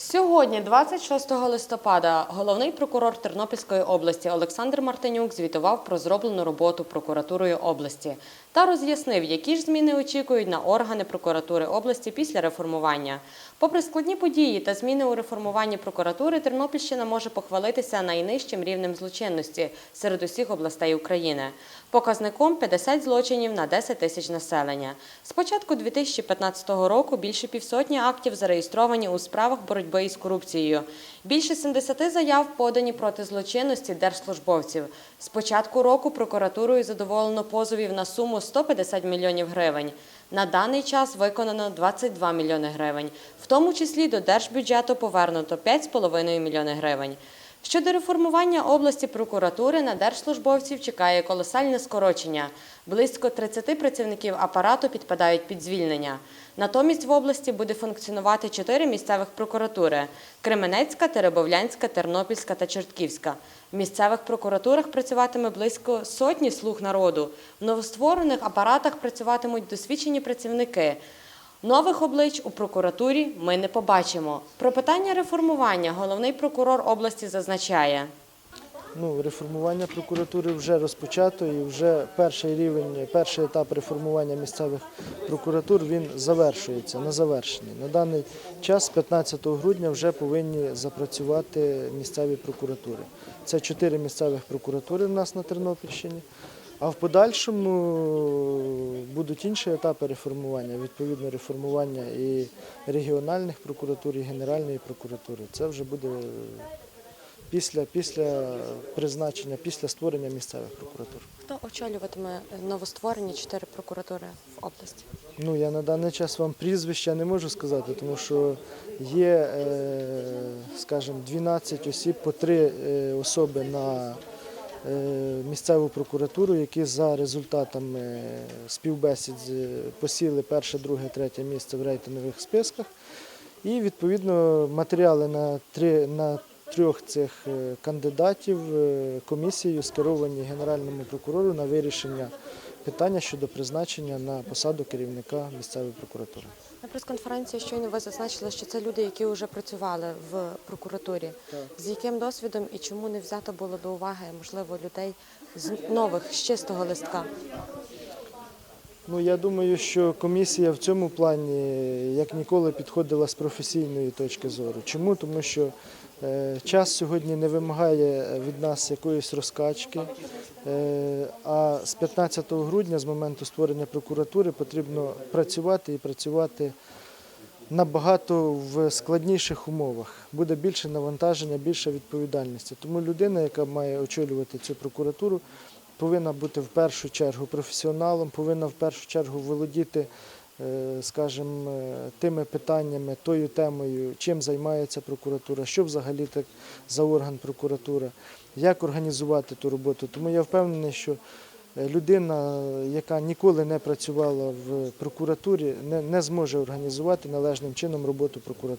Сьогодні, 26 листопада, головний прокурор Тернопільської області Олександр Мартинюк звітував про зроблену роботу прокуратурою області та роз'яснив, які ж зміни очікують на органи прокуратури області після реформування. Попри складні події та зміни у реформуванні прокуратури, Тернопільщина може похвалитися найнижчим рівнем злочинності серед усіх областей України. Показником 50 злочинів на 10 тисяч населення. З початку 2015 року більше півсотні актів зареєстровані у справах боротьби із корупцією. Більше 70 заяв подані проти злочинності держслужбовців. З початку року прокуратурою задоволено позовів на суму 150 мільйонів гривень. На даний час виконано 22 мільйони гривень, в тому числі до держбюджету повернуто 5,5 мільйони гривень. Щодо реформування області прокуратури на держслужбовців чекає колосальне скорочення. Близько 30 працівників апарату підпадають під звільнення. Натомість в області буде функціонувати чотири місцевих прокуратури: Кременецька, Теребовлянська, Тернопільська та Чортківська. В місцевих прокуратурах працюватиме близько сотні слуг народу. В новостворених апаратах працюватимуть досвідчені працівники. Нових облич у прокуратурі ми не побачимо. Про питання реформування головний прокурор області зазначає. Ну, реформування прокуратури вже розпочато і вже перший рівень, перший етап реформування місцевих прокуратур він завершується на завершенні. На даний час, 15 грудня, вже повинні запрацювати місцеві прокуратури. Це чотири місцевих прокуратури в нас на Тернопільщині. А в подальшому будуть інші етапи реформування, відповідно реформування і регіональних прокуратур, і Генеральної прокуратури. Це вже буде після, після призначення, після створення місцевих прокуратур. Хто очолюватиме новостворені чотири прокуратури в області? Ну, я на даний час вам прізвища не можу сказати, тому що є, е, скажімо, 12 осіб, по три е, особи на е, місцеву прокуратуру, які за результатами співбесід посіли перше, друге, третє місце в рейтингових списках. І відповідно матеріали на три на трьох цих е, кандидатів е, комісією скеровані Генеральному прокурору на вирішення питання щодо призначення на посаду керівника місцевої прокуратури. На прес-конференції щойно ви зазначили, що це люди, які вже працювали в прокуратурі. З яким досвідом і чому не взято було до уваги, можливо, людей з нових з чистого листка? Ну я думаю, що комісія в цьому плані як ніколи підходила з професійної точки зору. Чому? Тому що е, час сьогодні не вимагає від нас якоїсь розкачки. Е, а з 15 грудня, з моменту створення прокуратури, потрібно працювати і працювати набагато в складніших умовах. Буде більше навантаження, більше відповідальності. Тому людина, яка має очолювати цю прокуратуру, повинна бути в першу чергу професіоналом, повинна в першу чергу володіти, скажімо, е, тими питаннями, тою темою, чим займається прокуратура, що взагалі так за орган прокуратура, як організувати ту роботу. Тому я впевнений, що е, людина, яка ніколи не працювала в прокуратурі, не зможе організувати належним чином роботу прокуратури.